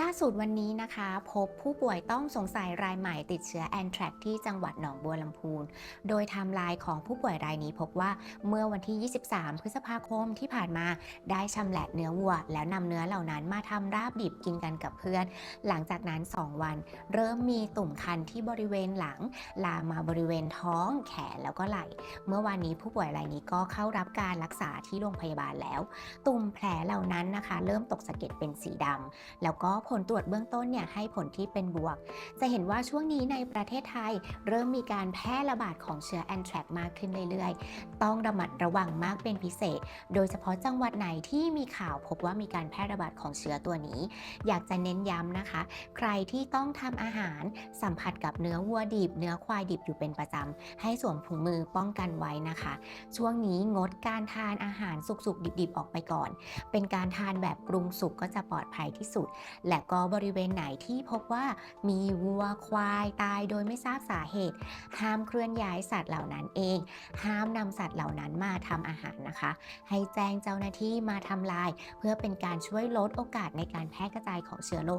ล่าสุดวันนี้นะคะ พบผู้ป่วยต้องสงสัยรายใหม่ติดเชื้อแอนแทรกที่จังหวัดหนองบัวลำพูน โดยไทม์ไลน์ของผู้ป่วยรายนี้พบว่าเมื่อวันที่ 23 พฤษภาคมที่ผ่านมาได้ชำแหละเนื้อวัว แล้วนำเนื้อเหล่านั้นมาทำราบดิบกินกันกับเพื่อน หลังจากนั้น 2 วัน เริ่มมีตุ่มคันที่บริเวณหลัง ลามมาบริเวณท้อง แขนแล้วก็ไหล่ เมื่อวานนี้ผู้ป่วยรายนี้ก็เข้ารับการรักษาที่โรงพยาบาลแล้ว ตุ่มแผลเหล่านั้นนะคะ เริ่มตกสะเก็ดเป็นสีดำแล้วก็ผลตรวจเบื้องต้นเนี่ยให้ผลที่เป็นบวก จะเห็นว่าช่วงนี้ในประเทศไทยเริ่มมีการแพร่ระบาดของเชื้อแอนแทรกมากขึ้นเรื่อยๆ ต้องระมัดระวังมากเป็นพิเศษ โดยเฉพาะจังหวัดไหนที่มีข่าวพบว่ามีการแพร่ระบาดของเชื้อตัวนี้ อยากจะเน้นย้ำนะคะ ใครที่ต้องทำอาหารสัมผัสกับเนื้อวัวดิบ เนื้อควายดิบอยู่เป็นประจำให้สวมถุงมือป้องกันไว้นะคะ ช่วงนี้งดการทานอาหารสุกๆดิบๆออกไปก่อน เป็นการทานแบบปรุงสุกก็จะปลอดภัยที่สุดและก็บริเวณไหนที่พบว่ามีวัวควายตายโดยไม่ทราบสาเหตุ ห้ามเคลื่อนย้ายสัตว์เหล่านั้นเอง ห้ามนำสัตว์เหล่านั้นมาทำอาหารนะคะ ให้แจ้งเจ้าหน้าที่มาทำลาย เพื่อเป็นการช่วยลดโอกาสในการแพร่กระจายของเชื้อโรค